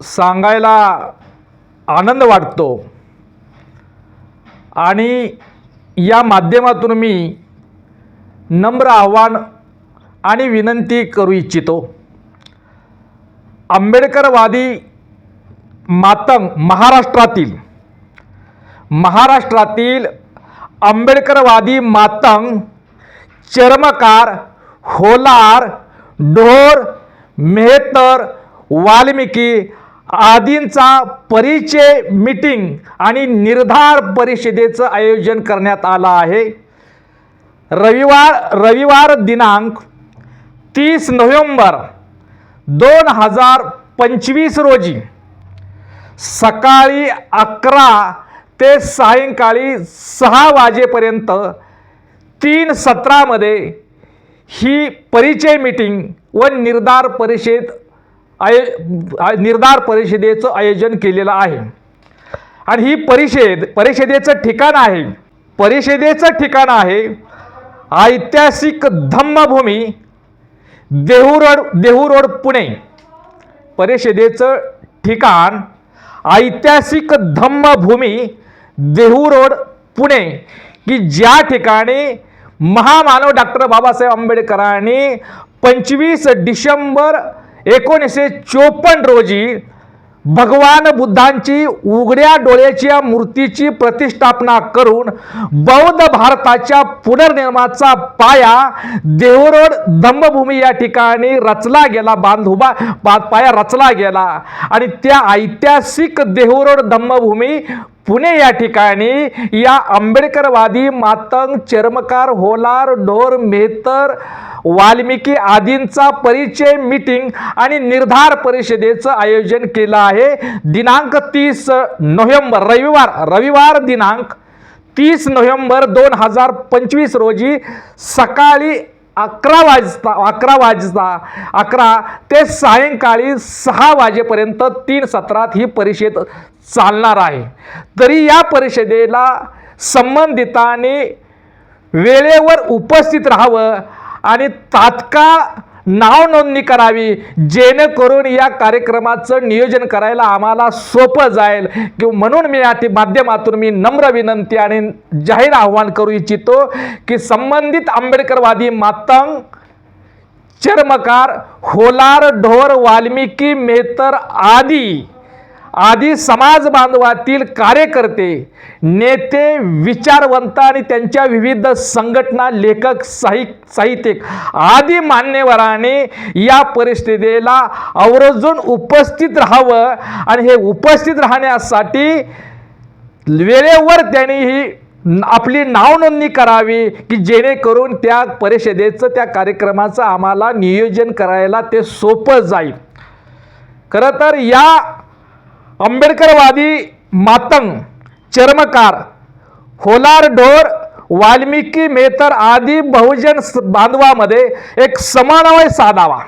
सांगायला आनंद वाटतो. आणि या माध्यमातून मी नम्र आव्हान आणि विनंती करू इच्छितो. आंबेडकरवादी मातंग महाराष्ट्रातील महाराष्ट्रातील आंबेडकरवादी मातंग चर्मकार होलार ढोर मेहतर वाल्मिकी आदींचा परिचय मीटिंग आणि निर्धार परिषदेचं आयोजन करण्यात आलं आहे. रविवार रविवार दिनांक तीस नोव्हेंबर दोन हजार पंचवीस रोजी सकाळी अकरा ते सायंकाळी सहा वाजेपर्यंत तीन सत्रामध्ये ही परिचय मीटिंग व निर्धार परिषद आय निर्धार परिषदेचं आयोजन केलेलं आहे. आणि ही परिषद परिषदेचं ठिकाण आहे. परिषदेचं ठिकाण आहे ऐतिहासिक धम्मभूमी देहू रोड देहू रोड पुणे. परिषदेचं ठिकाण ऐतिहासिक धम्मभूमी देहू रोड पुणे. की ज्या ठिकाणी महामानव डॉक्टर बाबासाहेब आंबेडकरांनी पंचवीस डिसेंबर एकोणीसशे चोपन्न रोजी भगवान बुद्धांची उघड्या डोळ्याच्या मूर्तीची प्रतिष्ठापना करून बौद्ध भारताच्या पुनर्निर्माणाचा पाया देवरोड धम्मभूमी या ठिकाणी रचला गेला बांधुबा पाया रचला गेला. आणि त्या ऐतिहासिक देहरोड धम्मभूमी पुणे या ठिकाणी या आंबेडकरवादी मातंग चर्मकार होलार ढोर मेहतर वाल्मिकी आदींचा परिचय मीटिंग आणि निर्धार परिषदेचं आयोजन केलं आहे. दिनांक तीस नोव्हेंबर रविवार रविवार दिनांक तीस नोव्हेंबर दोन हजार पंचवीस रोजी सकाळी अकरा वाजता अकरा वाजता अकरा ते सायंकाळी सहा वाजेपर्यंत तीन सत्रात ही परिषद चालणार आहे. तरी या परिषदेला संबंधितांनी वेळेवर उपस्थित राहावं आणि तात्काळ नाव नोंदणी करावी जेणेकरून या कार्यक्रमाचं नियोजन करायला आम्हाला सोपं जाईल. किंवा म्हणून मी या माध्यमातून मी नम्र विनंती आणि जाहीर आव्हान करू इच्छितो की संबंधित आंबेडकरवादी मातंग चर्मकार होलार ढोर वाल्मिकी मेहतर आदी आधी समाज बांधवातील कार्यकर्ते नेते विचारवंत आणि त्यांच्या विविध संघटना लेखक साहि साहित्यिक आदी मान्यवराने या परिस्थितीला आवर्जून उपस्थित राहावं आणि हे उपस्थित राहण्यासाठी वेळेवर त्यांनी ही आपली नाव नोंदणी करावी की जेणेकरून त्या परिषदेचं त्या कार्यक्रमाचं आम्हाला नियोजन करायला ते सोपं जाईल. खरं तर या आंबेडकरवादी मातंग चर्मकार होलार ढोर वाल्मिकी मेतर आदी बहुजन बांधवामध्ये एक समन्वय साधावा.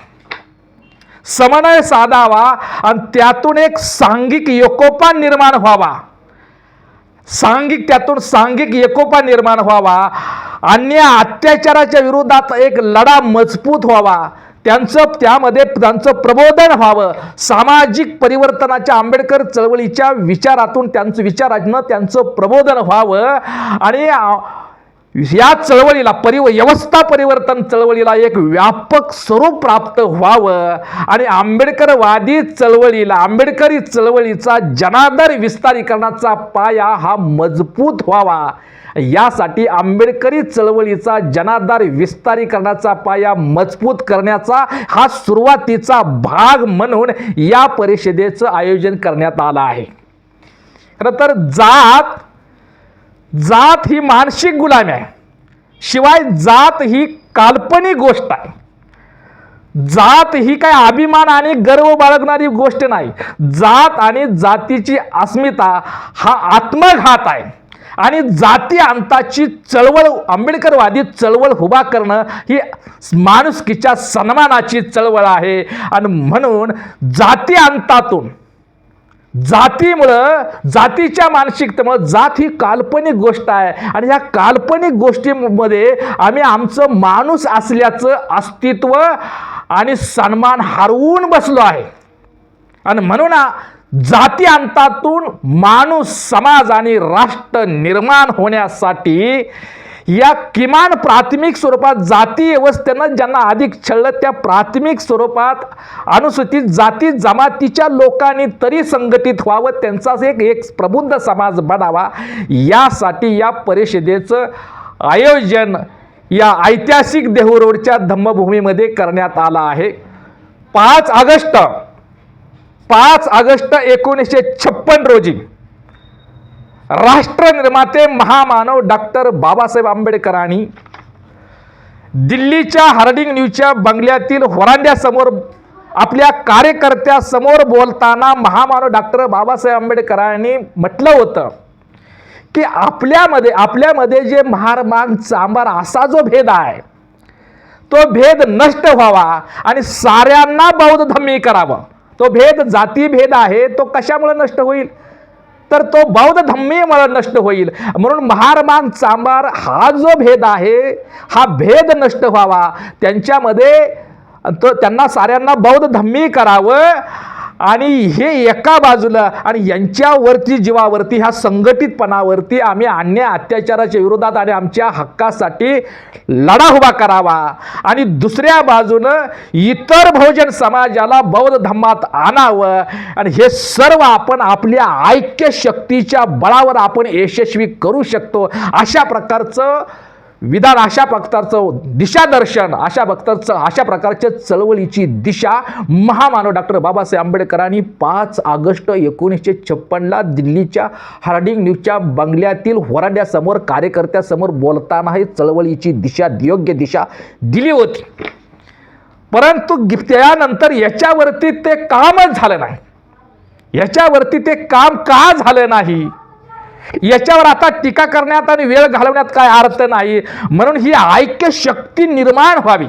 समन्वय साधावा आणि त्यातून एक सांघिक एकोपा निर्माण व्हावा. सांघिक त्यातून सांघिक एकोपा निर्माण व्हावा. अन्य अत्याचाराच्या विरोधात एक लढा मजबूत व्हावा. त्यांचं त्यामध्ये त्यांचं प्रबोधन व्हावं. सामाजिक परिवर्तनाच्या आंबेडकर चळवळीच्या विचारातून त्यांचं विचारातनं त्यांचं प्रबोधन व्हावं. आणि या चळवळीला परिव व्यवस्था परिवर्तन चळवळीला एक व्यापक स्वरूप प्राप्त व्हावं. आणि आंबेडकरवादी चळवळीला आंबेडकरी चळवळीचा जनादर विस्तारीकरणाचा पाया हा मजबूत व्हावा. यासाठी आंबेडकरी चळवळीचा जनाधार विस्तारीकरणाचा पाया मजबूत करण्याचा हा सुरुवातीचा भाग म्हणून या परिषदेचं आयोजन करण्यात आलं आहे. खरं तर जात जात ही मानसिक गुलामी आहे. शिवाय जात ही काल्पनिक गोष्ट आहे. जात ही काय अभिमान आणि गर्व बाळगणारी गोष्ट नाही. जात आणि जातीची अस्मिता हा आत्मघात आहे. आणि जाती अंताची चळवळ आंबेडकरवादी चळवळ उभा करणं ही माणुसकीच्या सन्मानाची चळवळ आहे. आणि म्हणून जाती अंतातून जातीमुळं जातीच्या मानसिकतेमुळं जात ही काल्पनिक गोष्ट आहे. आणि या काल्पनिक गोष्टीमध्ये आम्ही आमचं माणूस असल्याचं अस्तित्व आणि सन्मान हरवून बसलो आहे. आणि म्हणून जाती अंतातून माणूस समाज आणि राष्ट्र निर्माण होण्यासाठी या किमान प्राथमिक स्वरूपात जाती व्यवस्थेनं ज्यांना अधिक छळलं त्या प्राथमिक स्वरूपात अनुसूचित जाती जमातीच्या लोकांनी तरी संघटित व्हावं त्यांचाच एक एक प्रबुद्ध समाज बनावा. यासाठी या परिषदेचं आयोजन या ऐतिहासिक देहू रोडच्या धम्मभूमीमध्ये करण्यात आलं आहे. पाच ऑगस्ट पाच ऑगस्ट एकोणीसशे छप्पन रोजी राष्ट्रनिर्माते महामानव डॉक्टर बाबासाहेब आंबेडकरांनी दिल्लीच्या हार्डिंग न्यूजच्या बंगल्यातील व्हरांड्यासमोर आपल्या कार्यकर्त्यासमोर बोलताना महामानव डॉक्टर बाबासाहेब आंबेडकरांनी म्हटलं होतं की आपल्यामध्ये आपल्यामध्ये जे महार माग चांबार असा जो भेद आहे तो भेद नष्ट व्हावा आणि साऱ्यांना बौद्ध धम्मी करावं. तो भेद जाती भेद आहे तो कशामुळे नष्ट होईल? तर तो बौद्ध धम्मीमुळे नष्ट होईल. म्हणून महारमान चांबार हा जो भेद आहे हा भेद नष्ट व्हावा. त्यांच्यामध्ये तो त्यांना साऱ्यांना बौद्ध धम्मी करावं. आणि हे एका बाजूला आणि यांच्यावरती जीवावरती ह्या संघटितपणावरती आम्ही अन्याय अत्याचाराच्या विरोधात आणि आमच्या हक्कासाठी लढा उभा करावा. आणि दुसऱ्या बाजूनं इतर बहुजन समाजाला बौद्ध धम्मात आणावं. आणि हे सर्व आपण आपल्या ऐक्य शक्तीच्या बळावर आपण यशस्वी करू शकतो. अशा प्रकारचं विधान अशा प्रकारचं दिशादर्शन अशा प्रकारचं अशा प्रकारच्या चळवळीची दिशा महामानव डॉक्टर बाबासाहेब आंबेडकरांनी पाच ऑगस्ट एकोणीसशे छप्पनला दिल्लीच्या हार्डिंग न्यूजच्या बंगल्यातील होराड्यासमोर कार्यकर्त्यासमोर बोलताना ही चळवळीची दिशा योग्य दिशा दिली होती. परंतु त्यानंतर याच्यावरती ते कामच झालं नाही. याच्यावरती ते काम का झालं नाही? याच्यावर आता टीका करण्यात आणि वेळ घालवण्यात काय अर्थ नाही. म्हणून ही ऐक्य शक्ती निर्माण व्हावी.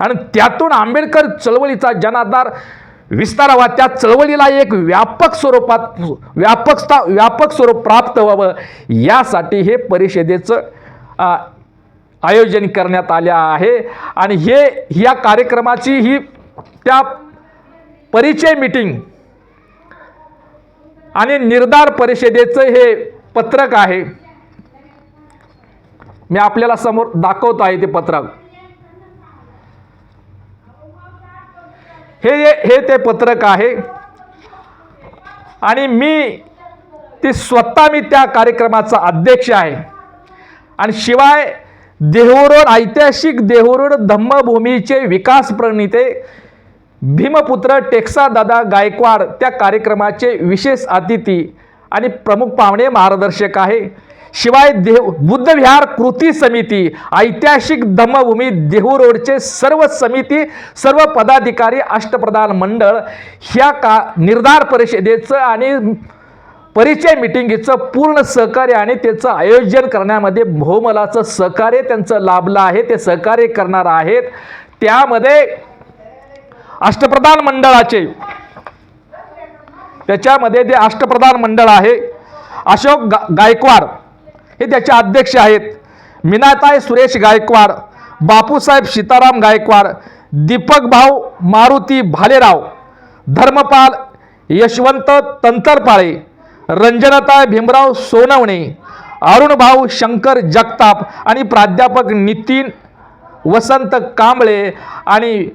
आणि त्यातून आंबेडकर चळवळीचा जनाधार विस्तारावा. त्या चळवळीला एक व्यापक स्वरूपात व्यापकता व्यापक स्वरूप प्राप्त व्हावं. यासाठी हे परिषदेचं आयोजन करण्यात आले आहे. आणि हे या कार्यक्रमाची ही त्या परिचय मीटिंग आणि निर्धार परिषदेचं हे पत्रक आहे. मी आपल्याला समोर दाखवतो आहे ते पत्रक. हे हे ते पत्रक आहे. आणि मी ते स्वतः मी त्या कार्यक्रमाचा अध्यक्ष आहे. आणि शिवाय देहूरोड ऐतिहासिक देहूरोड धम्मभूमीचे विकास प्रणिते भीमपुत्र टेक्सा दादा गायकवाड त्या कार्यक्रमाचे विशेष अतिथी आणि प्रमुख पाहुणे मार्गदर्शक आहे. शिवाय देव बुद्धविहार कृती समिती ऐतिहासिक धम्मभूमी देहू रोडचे सर्व समिती सर्व पदाधिकारी अष्टप्रधान मंडळ ह्या का निर्धार परिषदेचं आणि परिचय मिटिंगीचं पूर्ण सहकार्य आणि त्याचं आयोजन करण्यामध्ये बहुमलाचं सहकार्य त्यांचं लाभलं आहे ते सहकार्य करणार आहेत. त्यामध्ये अष्टप्रधान मंडळाचे त्याच्यामध्ये ते अष्टप्रधान मंडळ आहे अशोक गा गायकवाड हे त्याचे अध्यक्ष आहेत. मीनाताई सुरेश गायकवाड बापूसाहेब सीताराम गायकवाड दीपक भाऊ मारुती भालेराव धर्मपाल यशवंत तंतरपाळे रंजनताई भीमराव सोनवणे अरुणभाऊ शंकर जगताप आणि प्राध्यापक नितीन वसंत कांबळे आणि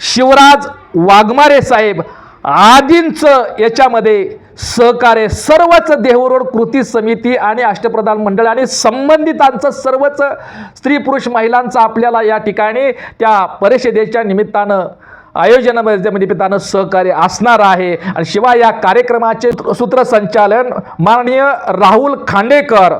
शिवराज वाघमारे साहेब आदींचं याच्यामध्ये सहकार्य सर्वच देहरोड कृती समिती आणि अष्टप्रधान मंडळ आणि संबंधितांचं सर्वच स्त्री पुरुष महिलांचं आपल्याला या ठिकाणी त्या परिषदेच्या निमित्तानं आयोजनामध्ये निमित्तानं सहकार्य असणार आहे. आणि शिवाय या कार्यक्रमाचे सूत्रसंचालन माननीय राहुल खांडेकर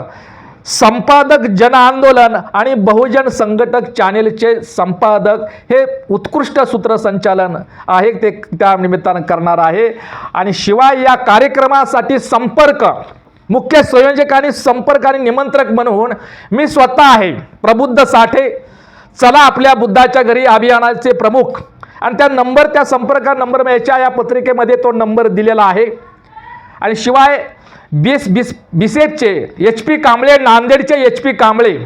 संपादक जन आंदोलन आणि बहुजन संघटक चॅनेलचे संपादक हे उत्कृष्ट सूत्रसंचालन आहे ते त्या निमित्तानं करणार आहे. आणि शिवाय या कार्यक्रमासाठी संपर्क मुख्य संयोजक आणि संपर्क आणि निमंत्रक म्हणून मी स्वतः आहे प्रबुद्ध साठे. चला आपल्या बुद्धाच्या घरी अभियानाचे प्रमुख. आणि त्या नंबर त्या संपर्क नंबर याच्या या पत्रिकेमध्ये तो नंबर दिलेला आहे. आणि शिवाय बीस बिस बिसेपचे एच पी कांबळे नांदेडचे एच पी कांबळे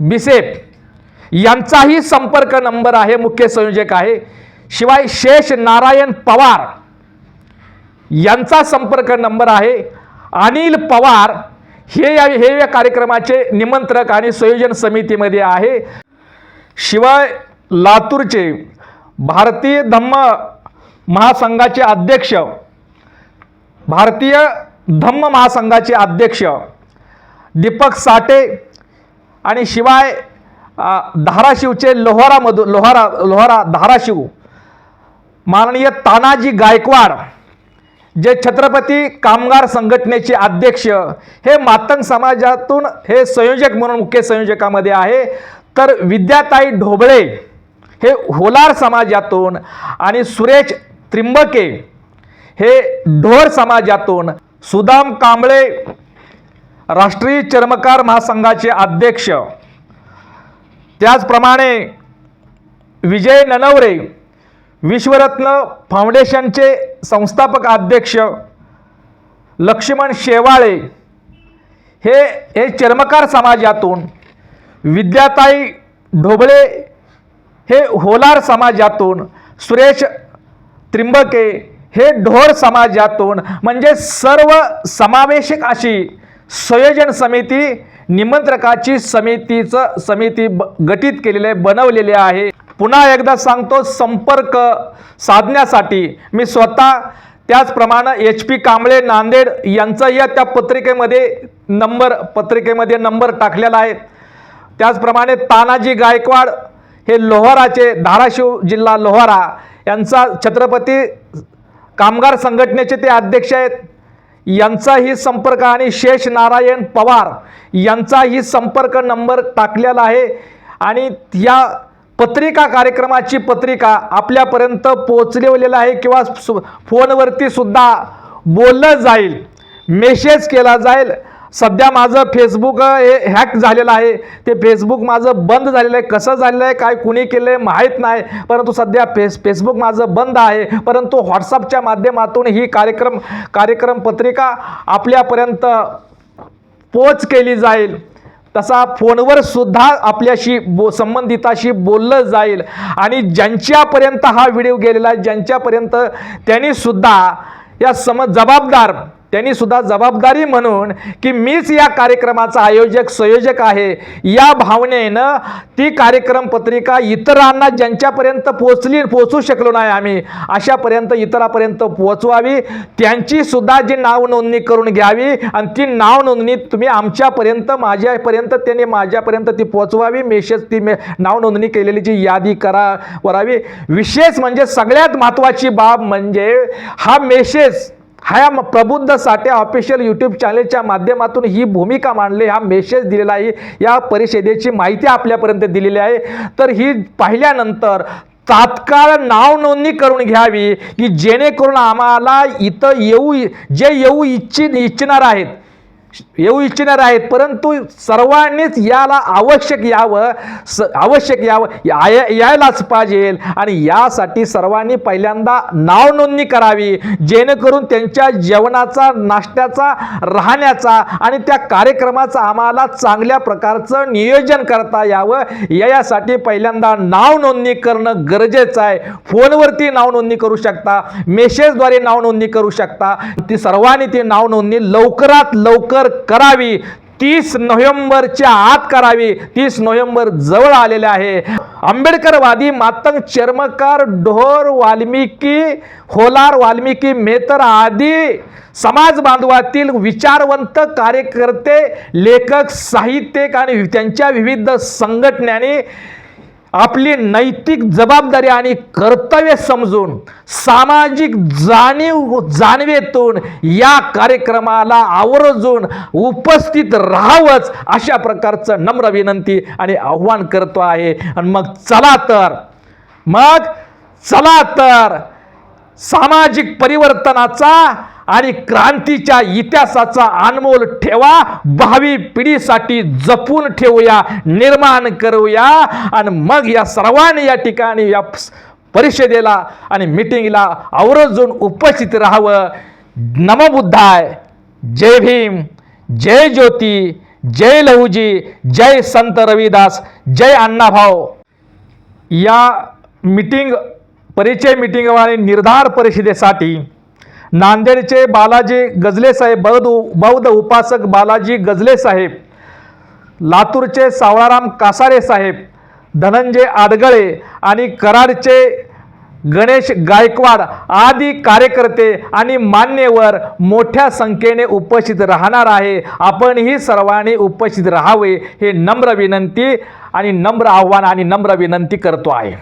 बिसेप यांचाही संपर्क नंबर आहे मुख्य संयोजक आहे. शिवाय शेष नारायण पवार यांचा संपर्क नंबर आहे. अनिल पवार हे या हे या कार्यक्रमाचे निमंत्रक आणि संयोजन समितीमध्ये आहे. शिवाय लातूरचे भारतीय धम्म महासंघाचे अध्यक्ष भारतीय धम्म महासंघाचे अध्यक्ष दीपक साठे आणि शिवाय धाराशिवचे लोहारामधून लोहारा लोहारा धाराशिव माननीय तानाजी गायकवाड जे छत्रपती कामगार संघटनेचे अध्यक्ष हे मातंग समाजातून हे संयोजक म्हणून मुख्य संयोजकामध्ये आहे. तर विद्याताई ढोबळे हे होलार समाजातून आणि सुरेश त्रिंबके हे ढोर समाजातून सुदाम कांबळे राष्ट्रीय चर्मकार महासंघाचे अध्यक्ष. त्याचप्रमाणे विजय ननवरे विश्वरत्न फाउंडेशनचे संस्थापक अध्यक्ष. लक्ष्मण शेवाळे हे हे चर्मकार समाजातून विद्याताई ढोबळे हे होलार समाजातून सुरेश त्रिंबके हे ढोर समाजातून म्हणजे सर्व समावेशक अशी संयोजन समिती निमंत्रकाची समितीचं समिती ब गठीत केलेले बनवलेले आहे. पुन्हा एकदा सांगतो संपर्क साधण्यासाठी मी स्वतः त्याचप्रमाणे एच पी कांबळे नांदेड यांचा या त्या पत्रिकेमध्ये नंबर पत्रिकेमध्ये नंबर टाकलेला आहे. त्याचप्रमाणे तानाजी गायकवाड हे लोहाराचे धाराशिव जिल्हा लोहारा यांचा छत्रपती कामगार संघटनेचे ते अध्यक्ष आहेत. यांचाही संपर्क आणि शेष नारायण पवार यांचाही संपर्क नंबर टाकलेला आहे. आणि या पत्रिका कार्यक्रमाची पत्रिका आपल्यापर्यंत पोचवलेला आहे किंवा सु फोनवरती सुद्धा बोललं जाईल. मेसेज केला जाईल. सध्या माझं फेसबुक हे हॅक झालेलं आहे. ते फेसबुक माझं बंद झालेलं आहे. कसं झालेलं आहे? काय कुणी केलं आहे माहीत नाही. परंतु सध्या फेस फेसबुक माझं बंद आहे. परंतु व्हॉट्सअपच्या माध्यमातून ही कार्यक्रम कार्यक्रम पत्रिका आपल्यापर्यंत पोच केली जाईल. तसा फोनवर सुद्धा आपल्याशी बो संबंधिताशी बोललं जाईल. आणि ज्यांच्यापर्यंत हा व्हिडिओ गेलेला आहे ज्यांच्यापर्यंत त्यांनीसुद्धा या सम जबाबदार त्यांनी सुद्धा जबाबदारी म्हणून की मीच या कार्यक्रमाचा आयोजक संयोजक आहे. या भावनेनं ती कार्यक्रम पत्रिका इतरांना ज्यांच्यापर्यंत पोचली पोचू शकलो नाही आम्ही अशापर्यंत इतरापर्यंत पोचवावी त्यांची सुद्धा जी नाव नोंदणी करून घ्यावी आणि ती नाव नोंदणी तुम्ही आमच्यापर्यंत माझ्यापर्यंत त्यांनी माझ्यापर्यंत ती पोचवावी मेसेज ती मे नाव नोंदणी केलेलीची यादी करा वरावी विशेष म्हणजे सगळ्यात महत्त्वाची बाब म्हणजे हा मेसेज हा या प्रबुद्ध साठे ऑफिशियल यूट्यूब चॅनलच्या माध्यमातून ही भूमिका मांडली हा मेसेज दिलेला आहे. या परिषदेची माहिती आपल्यापर्यंत दिलेली आहे. तर ही पाहिल्यानंतर तात्काळ नाव नोंदणी करून घ्यावी की जेणेकरून आम्हाला इथं येऊ जे येऊ इच्छित इच्छिणार आहेत येऊ इच्छिणार आहेत परंतु सर्वांनीच याला आवश्यक यावं स आवश्यक यावं या- यायलाच पाहिजे. आणि यासाठी सर्वांनी पहिल्यांदा नाव नोंदणी करावी जेणेकरून त्यांच्या जेवणाचा नाश्त्याचा राहण्याचा आणि त्या कार्यक्रमाचा आम्हाला चांगल्या प्रकारचं नियोजन करता यावं. यासाठी पहिल्यांदा नाव नोंदणी करणं गरजेचं आहे. फोनवरती नाव नोंदणी करू शकता मेसेजद्वारे नाव नोंदणी करू शकता. ती सर्वांनी ती नाव नोंदणी लवकरात लवकर करावी. तीस नोव्हेंबरच्या आत करावी. तीस नोव्हेंबर जवळ आलेले आहे. आंबेडकरवादी मातंग चर्मकार ढोर वाल्मिकी होलार वाल्मिकी मेतर आदी समाज बांधवातील विचारवंत कार्यकर्ते लेखक साहित्यिक आणि त्यांच्या विविध संघटनांनी आपली नैतिक जबाबदारी आणि कर्तव्य समजून सामाजिक जाणीव हो- जाणवेतून या कार्यक्रमाला आवर्जून उपस्थित राहावंच अशा प्रकारचं नम्र विनंती आणि आव्हान करतो आहे. आणि मग चला तर मग चला तर सामाजिक परिवर्तनाचा आणि क्रांतीच्या इतिहासाचा अनमोल ठेवा. भावी पिढीसाठी जपून ठेवूया निर्माण करूया. आणि मग या सर्वांनी या ठिकाणी या परिषदेला आणि मिटिंगला आवर्जून उपस्थित राहावं. नमबुद्धाय. जय भीम. जय ज्योती. जय लहुजी. जय संत रविदास. जय अण्णाभाऊ. या मीटिंग परिचय मीटिंग आणि निर्धार परिषदेसाठी नांदेडचे बालाजी गजले साहेब बौद्ध बौद्ध उपासक बालाजी गजले साहेब लातूरचे सावळाराम कासारे साहेब धनंजय आडगळे आणि कराडचे गणेश गायकवाड आदी कार्यकर्ते आणि मान्यवर मोठ्या संख्येने उपस्थित राहणार आहे. आपणही सर्वांनी उपस्थित राहावे हे नम्र विनंती आणि नम्र आव्हान आणि नम्र विनंती करतो आहे.